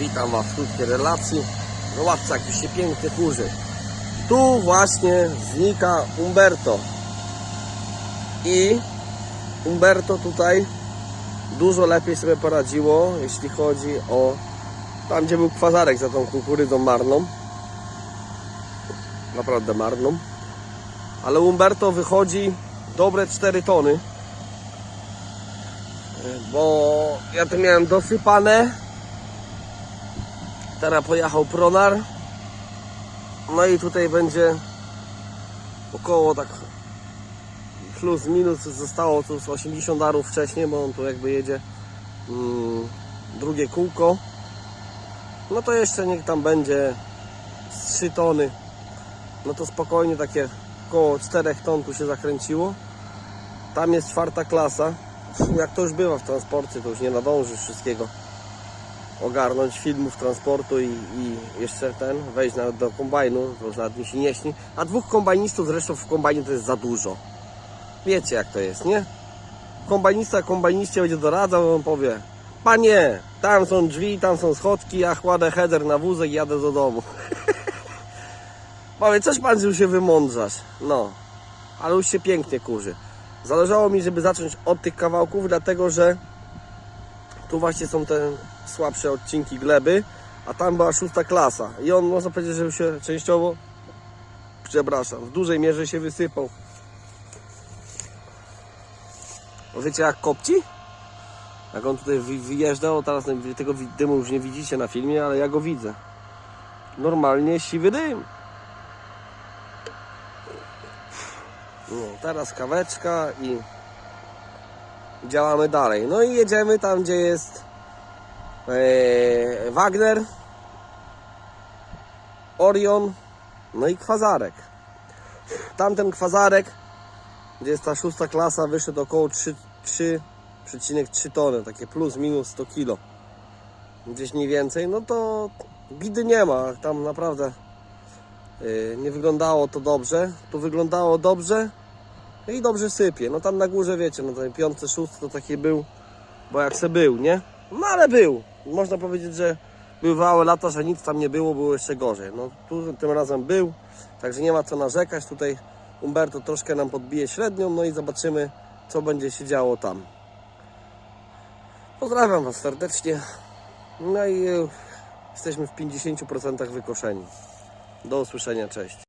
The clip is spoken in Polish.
Witam Was w krótkiej relacji. Zobaczcie, jak się pięknie kurzy. Tu właśnie znika Umberto. I Umberto tutaj dużo lepiej sobie poradziło, jeśli chodzi o tam, gdzie był kwazarek za tą kukurydzą marną. Naprawdę marną. Ale Umberto wychodzi dobre 4 tony. Bo ja tu miałem dosypane. Teraz pojechał Pronar. No i tutaj będzie około tak plus minus zostało tu z 80 darów wcześniej, bo on tu jakby jedzie mm, drugie kółko. No to jeszcze niech tam będzie z 3 tony. No to spokojnie takie około 4 ton tu się zakręciło. Tam jest czwarta klasa. Jak to już bywa w transporcie, to już nie nadążysz wszystkiego ogarnąć filmów transportu i, i jeszcze ten, wejść nawet do kombajnu, już nawet mi się nie śni. A dwóch kombajnistów zresztą w kombajnie to jest za dużo. Wiecie jak to jest, nie? Kombajnista kombajniście będzie doradzał, on powie Panie, tam są drzwi, tam są schodki, ja kładę header na wózek i jadę do domu. Powie, coś pan już się wymądrzasz. No, ale już się pięknie kurzy. Zależało mi, żeby zacząć od tych kawałków, dlatego że tu właśnie są te słabsze odcinki gleby, a tam była szósta klasa. I on można powiedzieć, że się częściowo, przepraszam, w dużej mierze się wysypał. Wiecie jak kopci? Jak on tutaj wy- wyjeżdżał, teraz tego dymu już nie widzicie na filmie, ale ja go widzę. Normalnie siwy dym. No, teraz kaweczka i działamy dalej. No i jedziemy tam, gdzie jest e, Wagner, Orion, no i Kwazarek. Tamten Kwazarek, gdzie jest ta szósta klasa, wyszedł około 3 3,3 tony, takie plus minus 100 kilo. Gdzieś mniej więcej, no to bidy nie ma, tam naprawdę e, nie wyglądało to dobrze. Tu wyglądało dobrze, i dobrze sypie. No tam na górze wiecie, no ten piąty, szósty to taki był, bo jak se był, nie? No ale był. Można powiedzieć, że bywały lata, że nic tam nie było, było jeszcze gorzej. No tu tym razem był, także nie ma co narzekać. Tutaj Umberto troszkę nam podbije średnią, no i zobaczymy, co będzie się działo tam. Pozdrawiam Was serdecznie. No i jesteśmy w 50% wykoszeni. Do usłyszenia, cześć.